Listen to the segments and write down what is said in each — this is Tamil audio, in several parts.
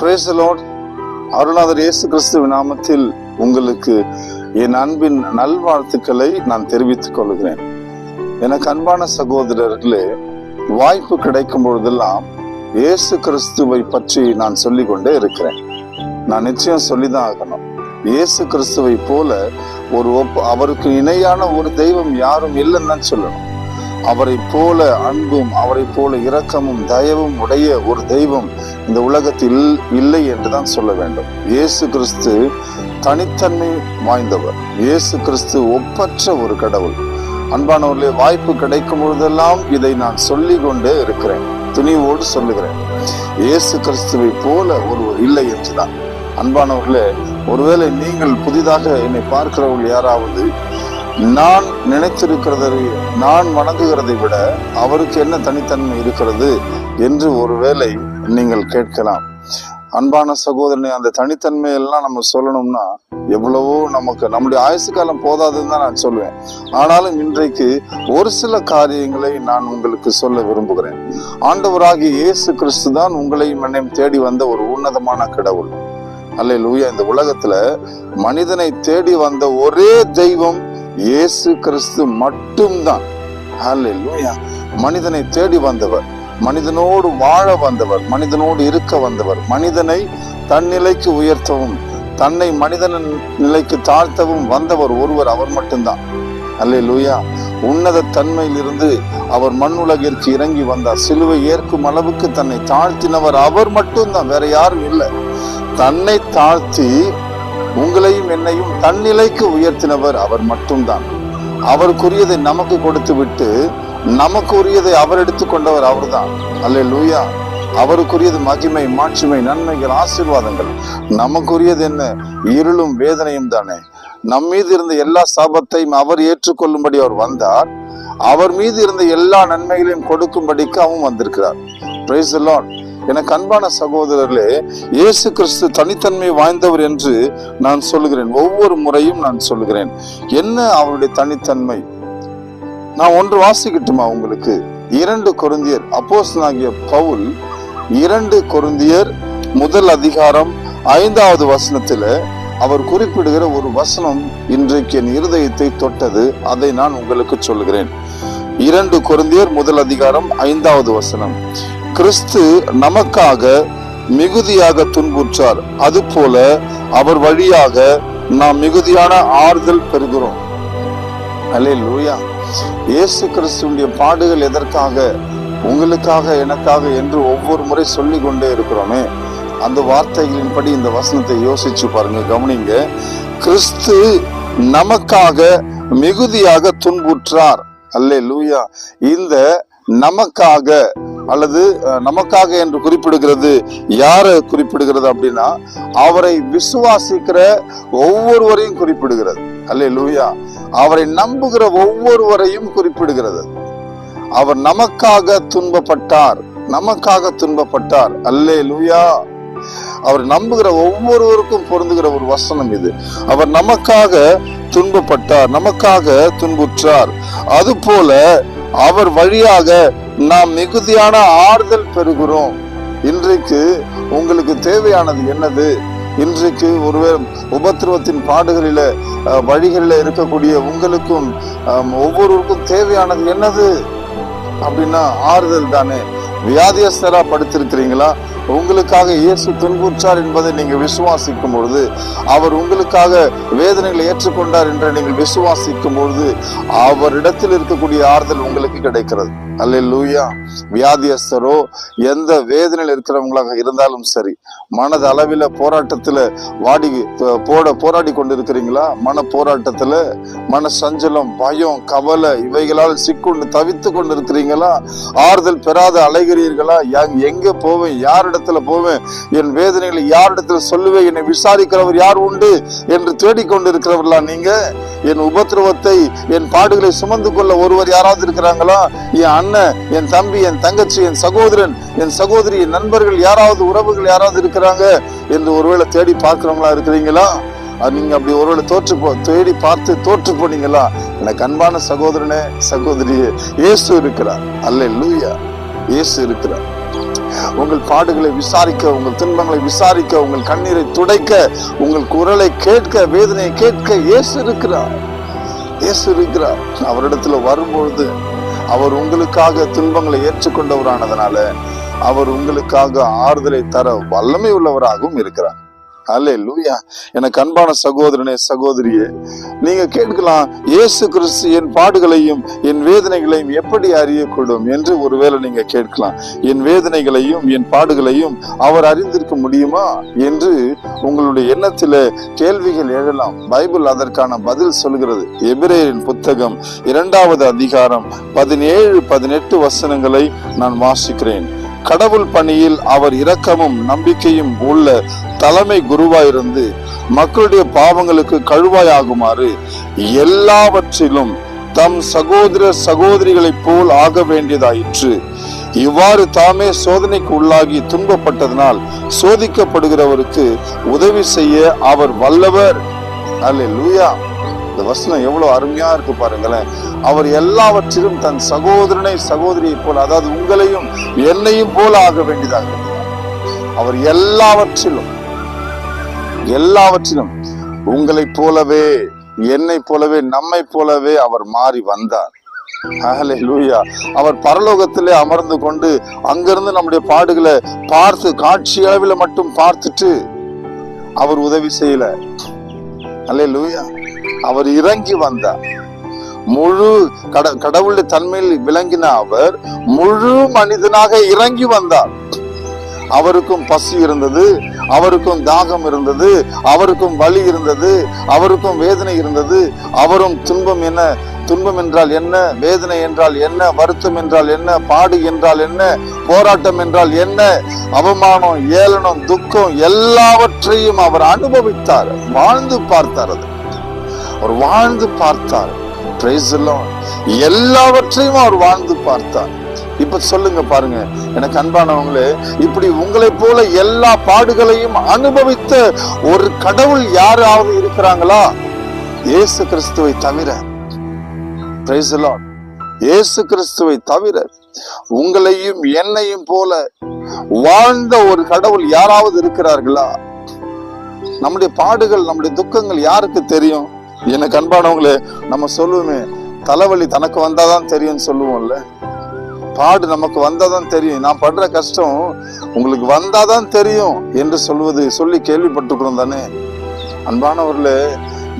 பிரேசலோட் அருளாதர் இயேசு கிறிஸ்துவ நாமத்தில் உங்களுக்கு என் அன்பின் நல்வாழ்த்துக்களை நான் தெரிவித்துக் கொள்கிறேன். எனக்கு அன்பான சகோதரர்களே வாய்ப்பு கிடைக்கும் பொழுதெல்லாம் இயேசு கிறிஸ்துவை பற்றி நான் சொல்லிக் கொண்டே இருக்கிறேன். நான் நிச்சயம் சொல்லிதான் ஆகணும். இயேசு கிறிஸ்துவை போல ஒரு ஒப்ப அவருக்கு இணையான ஒரு தெய்வம் யாரும் இல்லைன்னு தான் சொல்லணும். அவரை போல அன்பும் அவரை போல இரக்கமும் தயவும் உடைய ஒரு தெய்வம் இந்த உலகத்தில் இல்லை என்றுதான் சொல்ல வேண்டும். இயேசு கிறிஸ்து தனித்தன்மை வாய்ந்தவர். இயேசு கிறிஸ்து ஒப்பற்ற ஒரு கடவுள். அன்பானவர்களே வாய்ப்பு கிடைக்கும் பொழுதெல்லாம் இதை நான் சொல்லி கொண்டே இருக்கிறேன். துணிவோடு சொல்லுகிறேன். இயேசு கிறிஸ்துவை போல ஒருவர் இல்லை என்றுதான். அன்பானவர்களே ஒருவேளை நீங்கள் புதிதாக என்னை பார்க்கிறவர்கள் யாராவது நான் நினைத்திருக்கிறதை நான் வணங்குகிறதை விட அவருக்கு என்ன தனித்தன்மை இருக்கிறது என்று ஒருவேளை நீங்கள் கேட்கலாம். அன்பான சகோதரனை அந்த தனித்தன்மையெல்லாம் நம்ம சொல்லணும்னா எவ்வளவோ நமக்கு நம்முடைய ஆயுசு காலம் போதாதுன்னு தான் நான் சொல்லுவேன். ஆனாலும் இன்றைக்கு ஒரு சில காரியங்களை நான் உங்களுக்கு சொல்ல விரும்புகிறேன். ஆண்டவராகிய இயேசு கிறிஸ்து தான் உங்களையும் என்னையும் தேடி வந்த ஒரு உன்னதமான கடவுள். அல்ல லூயா இந்த உலகத்துல மனிதனை தேடி வந்த ஒரே தெய்வம் இயேசு கிறிஸ்து மட்டும்தான். அல்லேலூயா. மனிதனை தேடி வந்தவர். மனிதனோடு வாழ வந்தவர் மனிதனோடு இருக்க வந்தவர் மனிதனை தன்னிலைக்கு உயர்த்தவும் தன்னை மனிதனின் நிலைக்கு தாழ்த்தவும் வந்தவர் ஒருவர் அவர் மட்டும்தான். அல்லே லூயா உன்னத தன்மையிலிருந்து அவர் மண்ணுலகிற்கு இறங்கி வந்தார். சிலுவை ஏற்கும் அளவுக்கு தன்னை தாழ்த்தினவர் அவர் மட்டும்தான் வேற யாரும் இல்லை. தன்னை தாழ்த்தி உங்களையும் என்னையும் தன்னிலைக்கு உயர்த்தினவர் அவர் மட்டும்தான். அவருக்குரியதை நமக்கு கொடுத்து விட்டு நமக்கு உரியதை அவர் எடுத்துக்கொண்டவர் அவர்தான். அல்லே லூயா அவருக்குரியது மகிமை மாட்சிமை நன்மைகள் ஆசீர்வாதங்கள். நமக்குரியது என்ன? இருளும் வேதனையும் தானே. நம் மீது இருந்த எல்லா சாபத்தையும் அவர் ஏற்றுக்கொள்ளும்படி அவர் வந்தார். அவர் மீது இருந்த எல்லா நன்மைகளையும் கொடுக்கும்படிக்கு அவன் வந்திருக்கிறார். பிரைஸ் the எனக்கு அன்பான சகோதரர்களே இயேசு கிறிஸ்து தனித்தன்மை வாய்ந்தவர் என்று நான் சொல்கிறேன் ஒவ்வொரு முறையும் நான் சொல்கிறேன் என்ன அவருடைய தனித்தன்மை? நான் ஒன்று வாசிக்கட்டுமா உங்களுக்கு? இரண்டு கொருந்தியர். அப்போஸ்தலனாகிய பவுல் இரண்டு கொருந்தியர் முதல் அதிகாரம் ஐந்தாவது வசனத்துல அவர் குறிப்பிடுகிற ஒரு வசனம் இன்றைக்கு என் இருதயத்தை தொட்டது. அதை நான் உங்களுக்கு சொல்லுகிறேன். இரண்டு கொருந்தியர் முதல் அதிகாரம் ஐந்தாவது வசனம். கிறிஸ்து நமக்காக மிகுதியாக துன்புற்றார். அதுபோல அவர் வழியாக நாம் மிகுதியான ஆறுதல் பெறுகிறோம். அல்லே லூயா இயேசு கிறிஸ்துடைய பாடுகள் எதற்காக? உங்களுக்காக எனக்காக என்று ஒவ்வொரு முறை சொல்லி கொண்டே இருக்கிறோமே. அந்த வார்த்தைகளின்படி இந்த வசனத்தை யோசிச்சு பாருங்க கவனிங்க. கிறிஸ்து நமக்காக மிகுதியாக துன்புற்றார். அல்லே லூயா இந்த நமக்காக அல்லது நமக்காக என்று குறிப்பிடுகிறது யாரை குறிப்பிடுகிறது அப்படின்னா அவரை விசுவாசிக்கிற ஒவ்வொருவரையும் குறிப்பிடுகிறது. அல்லே லூயா அவரை நம்புகிற ஒவ்வொருவரையும் குறிப்பிடுகிறது. அவர் நமக்காக துன்பப்பட்டார். நமக்காக துன்பப்பட்டார். அல்லே லூயா அவர் நம்புகிற ஒவ்வொருவருக்கும் பொருந்துகிற ஒரு வசனம் இது. அவர் நமக்காக துன்பப்பட்டார். நமக்காக துன்புற்றார். அதுபோல அவர் வழியாக நாம் மிகுதியான ஆறுதல் பெறுகிறோம். இன்றைக்கு உங்களுக்கு தேவையானது என்னது? இன்றைக்கு ஒருவேளை உபத்திரவத்தின் பாடுகளில அஹ், வழிகளில இருக்கக்கூடிய உங்களுக்கும் ஒவ்வொருவருக்கும் தேவையானது என்னது? அப்படின்னா ஆறுதல் தானே. வியாதியஸ்தரா படுத்திருக்கிறீங்களா? உங்களுக்காக இயேசு துன்புற்றார் என்பதை நீங்கள் விசுவாசிக்கும் பொழுது அவர் உங்களுக்காக வேதனைகளை ஏற்றுக்கொண்டார் என்று நீங்கள் விசுவாசிக்கும் பொழுது அவரிடத்தில் இருக்கக்கூடிய ஆறுதல் உங்களுக்கு கிடைக்கிறது. அல்ல லூயா வியாதியஸ்தரோ எந்த வேதனையில் இருக்கிறவங்களாக இருந்தாலும் சரி மனது அளவில் போராட்டத்தில் வாடி போட போராடி கொண்டிருக்கிறீங்களா? மன போராட்டத்தில் மன சஞ்சலம் பயம் கவலை இவைகளால் சிக்கொண்டு தவித்து கொண்டிருக்கிறீங்களா? ஆறுதல் பெறாத அலைகிறீர்களா? எங்கே எங்க போவேன்? யாரிடத்துல போவேன். என் வேதனைகளை யாரிடத்துல சொல்லுவேன்? என்னை விசாரிக்கிறவர் யார் உண்டு என்று தேடிக்கொண்டிருக்கிறவர்களா நீங்க? என் உபத்திரவத்தை என் பாடுகளை சுமந்து கொள்ள ஒருவர் யாராவது இருக்கிறாங்களா? என் அண்ணன் என் தம்பி என் தங்கச்சி என் சகோதரன் என் சகோதரி என் நண்பர்கள் யாராவது உறவுகள் யாராவது இருக்கிறாங்க என்று ஒருவேளை தேடி பார்க்கிறவங்களா இருக்கிறீங்களா? நீங்க அப்படி ஒருவேளை தோற்று போ தேடி பார்த்து தோற்று போனீங்களா? எனக்கு அன்பான சகோதரனே சகோதரியே இயேசு இருக்கிறார். அல்ல லூயா இயேசு இருக்கிறார். உங்கள் பாடுகளை விசாரிக்க உங்கள் துன்பங்களை விசாரிக்க உங்கள் கண்ணீரை துடைக்க உங்கள் குரலை கேட்க வேதனையை கேட்க இயேசு இருக்கிறார். இயேசு இருக்கிறார். அவரிடத்துல வரும்பொழுது அவர் உங்களுக்காக துன்பங்களை ஏற்றுக்கொண்டவரானதுனால அவர் உங்களுக்காக ஆறுதலை தர வல்லமை உள்ளவராகவும் இருக்கிறார். அல்லே லூயா எனக்கு அன்பான சகோதரனே சகோதரியே நீங்க கேட்கலாம் இயேசு கிறிஸ்து என் பாடுகளையும் என் வேதனைகளையும் எப்படி அறியக்கூடும் என்று ஒருவேளை நீங்க கேட்கலாம். என் வேதனைகளையும் என் பாடுகளையும் அவர் அறிந்திருக்க முடியுமா என்று உங்களுடைய எண்ணத்தில கேள்விகள் எழலாம். பைபிள் அதற்கான பதில் சொல்கிறது. எபிரேயரின் புத்தகம் இரண்டாவது அதிகாரம் பதினேழு பதினெட்டு வசனங்களை நான் வாசிக்கிறேன். கடவுள் பணியில் அவர் இரக்கமும் நம்பிக்கையும் உள்ள தலைமை குருவாயிருந்து மக்களுடைய பாவங்களுக்கு கழுவாயாகுமாறு எல்லாவற்றிலும் தம் சகோதர சகோதரிகளைப் போல் ஆக வேண்டியதாயிற்று இவ்வாறு தாமே சோதனைக்கு உள்ளாகி துன்பப்பட்டதனால் சோதிக்கப்படுகிறவருக்கு உதவி செய்ய அவர் வல்லவர். அல்ல லூயா இந்த வசனம் எவ்வளவு அருமையா இருக்கு பாருங்களேன். அவர் எல்லாவற்றிலும் தன் சகோதரனை சகோதரியை போல் அதாவது உங்களையும் என்னையும் போல ஆக வேண்டியதாக அவர் எல்லாவற்றிலும் எல்லாவற்றிலும் உங்களைப் போலவே என்னை போலவே நம்மை போலவே அவர் மாறி வந்தார். லூயா அவர் பரலோகத்திலே அமர்ந்து கொண்டு அங்கிருந்து நம்முடைய பாடுகளை பார்த்து காட்சி அளவில் மட்டும் பார்த்துட்டு அவர் உதவி செய்யல. அல்லேலூயா அவர் இறங்கி வந்தார். முழு கட கடவுளுடைய தன்மையில் விளங்கின அவர் முழு மனிதனாக இறங்கி வந்தார். அவருக்கும் பசி இருந்தது அவருக்கும் தாகம் இருந்தது அவருக்கும் வலி இருந்தது அவருக்கும் வேதனை இருந்தது. அவரும் துன்பம் என்ன? துன்பம் என்றால் என்ன? வேதனை என்றால் என்ன? வருத்தம் என்றால் என்ன? பாடு என்றால் என்ன? போராட்டம் என்றால் என்ன? அவமானம் ஏளனம் துக்கம் எல்லாவற்றையும் அவர் அனுபவித்தார். வாழ்ந்து பார்த்தார் அது. அவர் வாழ்ந்து பார்த்தார். எல்லாவற்றையும் அவர் வாழ்ந்து பார்த்தார். இப்ப சொல்லுங்க பாருங்க. எனக்கு அன்பானவங்களே இப்படி உங்களைப் போல எல்லா பாடுகளையும் அனுபவித்த ஒரு கடவுள் யாராவது இருக்கிறாங்களா? இயேசு கிறிஸ்துவை தவிர. இயேசு கிறிஸ்துவை தவிர உங்களையும் என்னையும் போல வாழ்ந்த ஒரு கடவுள் யாராவது இருக்கிறார்களா? நம்முடைய பாடுகள் நம்முடைய துக்கங்கள் யாருக்கு தெரியும்? எனக்கு அன்பானவங்களே நம்ம சொல்லுவோமே தலைவலி தனக்கு வந்தாதான் தெரியும்னு சொல்லுவோம்ல. பாடு நமக்கு வந்தாதான் தெரியும். நான் படுற கஷ்டம் உங்களுக்கு வந்தாதான் தெரியும் என்று சொல்வது சொல்லி கேள்விப்பட்டிருக்கிறோம் தானே? அன்பானவர்களே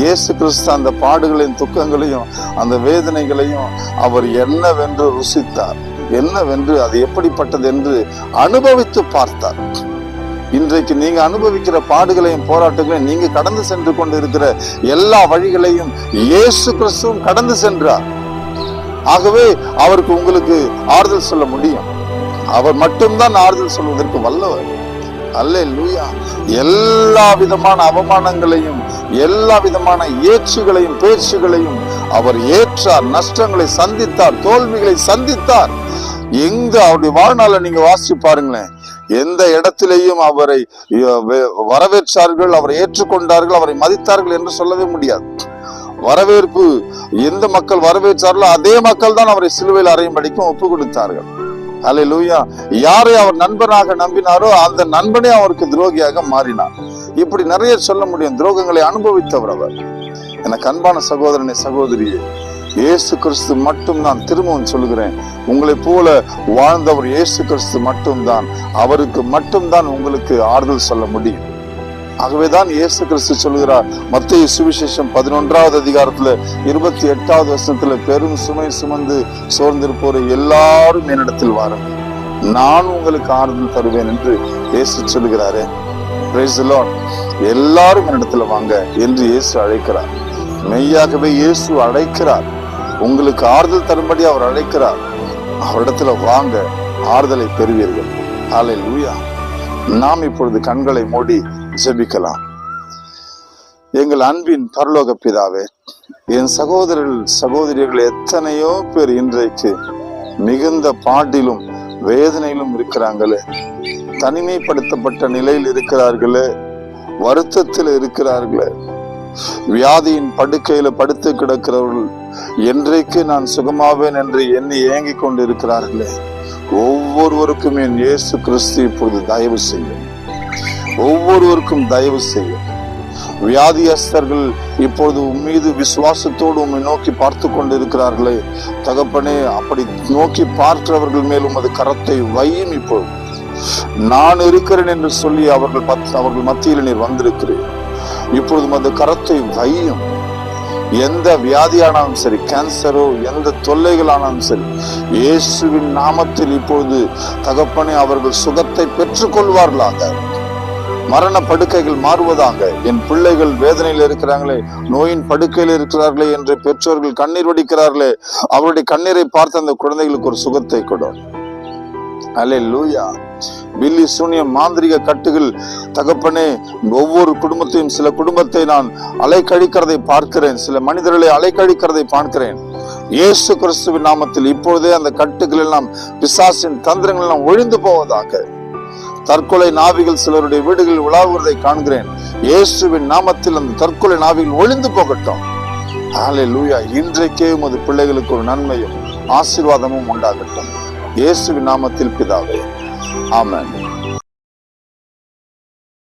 இயேசு கிறிஸ்து அந்த பாடுகளையும் துக்கங்களையும் அந்த வேதனைகளையும் அவர் என்னவென்று ருசித்தார். என்னவென்று அது எப்படிப்பட்டது என்று அனுபவித்து பார்த்தார். இன்றைக்கு நீங்க அனுபவிக்கிற பாடுகளையும் போராட்டங்களையும் நீங்க கடந்து சென்று கொண்டு இருக்கிற எல்லா வழிகளையும் இயேசு கிறிஸ்துவும் கடந்து சென்றார். ஆகவே அவருக்கு உங்களுக்கு ஆறுதல் சொல்ல முடியும். அவர் மட்டும்தான் ஆறுதல் சொல்வதற்கு வல்லவர். அல்ல லூயா எல்லா விதமான அவமானங்களையும் எல்லா விதமான ஏச்சுகளையும் பேச்சுகளையும் அவர் ஏற்றார் நஷ்டங்களை சந்தித்தார் தோல்விகளை சந்தித்தார். எங்க அவருடைய வாழ்நாள நீங்க வாசிச்சு பாருங்களேன். எந்த இடத்திலேயும் அவரை வரவேற்றார்கள் அவரை ஏற்றுக்கொண்டார்கள் அவரை மதித்தார்கள் என்று சொல்லவே முடியாது. வரவேற்பு எந்த மக்கள் வரவேற்றார்களோ அதே மக்கள் தான் அவரை சிலுவையில் அறையும் படிக்கும் ஒப்பு கொடுத்தார்கள். அலை லூயா யாரை அவர் நண்பனாக நம்பினாரோ அந்த நண்பனே அவருக்கு துரோகியாக மாறினார். இப்படி நிறைய சொல்ல முடியும். துரோகங்களை அனுபவித்தவர் அவர். எனக்கு அன்பான சகோதரனை சகோதரியே இயேசு கிறிஸ்து மட்டும்தான். திரும்பவும் சொல்லுகிறேன். உங்களைப் போல வாழ்ந்தவர் இயேசு கிறிஸ்து மட்டும்தான். அவருக்கு மட்டும்தான் உங்களுக்கு ஆறுதல் சொல்ல முடியும். ஆகவேதான் இயேசு கிறிஸ்து சொல்கிறார் மத்திய சுவிசேஷம் பதினொன்றாவது அதிகாரத்தில் இருபத்தி எட்டாவது வருஷத்துல பெரும் சுமை சுமந்து சோர்ந்திருப்போரை எல்லாரும் என்னிடத்தில் வாருங்கள் நான் உங்களுக்கு ஆறுதல் தருவேன் என்று இயேசு சொல்லுகிறாரே. Praise எல்லாரும் என்னிடத்துல வாங்க என்று இயேசு அழைக்கிறார். மெய்யாகவே இயேசு அழைக்கிறார். உங்களுக்கு ஆறுதல் தரும்படி அவர் அழைக்கிறார். அவரிடத்துல வாங்க ஆறுதலை பெறுவீர்கள். ஆலை லூயா நாம் இப்பொழுது கண்களை மூடி ஜெபிக்கலாம். எங்கள் அன்பின் பரலோக பிதாவே என் சகோதரர்கள் சகோதரிகள் எத்தனையோ பேர் இன்றைக்கு மிகுந்த பாட்டிலும் வேதனையிலும் இருக்கிறாங்களே. தனிமைப்படுத்தப்பட்ட நிலையில் இருக்கிறார்களே வருத்தத்தில் இருக்கிறார்களே. வியாதியின் படுக்கையில படுத்து கிடக்கிறவர்கள் என்றைக்கு நான் சுகமாவேன் என்று எண்ணி ஏங்கிக் கொண்டு இருக்கிறார்களே ஒவ்வொருவருக்கும் என் இயேசு கிறிஸ்து இப்பொழுது தயவு செய்யும். ஒவ்வொருவருக்கும் தயவு செய்யும். வியாதியஸ்தர்கள் இப்பொழுது உன் மீது விசுவாசத்தோடு உண்மை நோக்கி பார்த்து கொண்டிருக்கிறார்களே. தகப்பனே அப்படி நோக்கி பார்க்கிறவர்கள் மேல் உமது கரத்தை வையும் இப்பொழுது. நான் இருக்கிறேன் என்று சொல்லி அவர்கள் அவர்கள் மத்தியில் நீர் வந்திருக்கிறேன் இப்பொழுது உமது கரத்தை வையும். எந்த வியாதியானாலும் சரி கேன்சரோ எந்த தொல்லைகளானாலும் சரி இயேசுவின் நாமத்தில் இப்பொழுது தகப்பனே அவர்கள் சுகத்தை பெற்றுக் கொள்வார்களாக மரண படுக்கைகள் மாறுவதாக என் பிள்ளைகள் வேதனையில் இருக்கிறாங்களே நோயின் படுக்கையில் இருக்கிறார்களே என்று பெற்றோர்கள் கண்ணீர் வடிக்கிறார்களே அவருடைய கண்ணீரை பார்த்து அந்த குழந்தைகளுக்கு ஒரு சுகத்தை கொடு. அல்லே லூயா பில்லி சூனியம் மாந்திரிக கட்டுகள் தகப்பனே ஒவ்வொரு குடும்பத்தையும் சில குடும்பத்தை நான் அலைக்கழிக்கிறதை பார்க்கிறேன் சில மனிதர்களை அலைக்கழிக்கிறதை பார்க்கிறேன். இயேசு கிறிஸ்துவின் நாமத்தில் இப்பொழுதே அந்த கட்டுகள் எல்லாம் பிசாசின் தந்திரங்கள் எல்லாம் ஒழிந்து போவதாக. தற்கொலை நாவிகள் சிலருடைய வீடுகளில் உலாவுவதை காண்கிறேன். இயேசுவின் நாமத்தில் அந்த தற்கொலை நாவிகள் ஒழிந்து போகட்டும். ஹalleluya இன்றைக்கே உமது பிள்ளைகளுக்கு ஒரு நன்மையும் ஆசீர்வாதமும் உண்டாகட்டும். இயேசு நாமத்தில் பிதாவே. ஆமன்.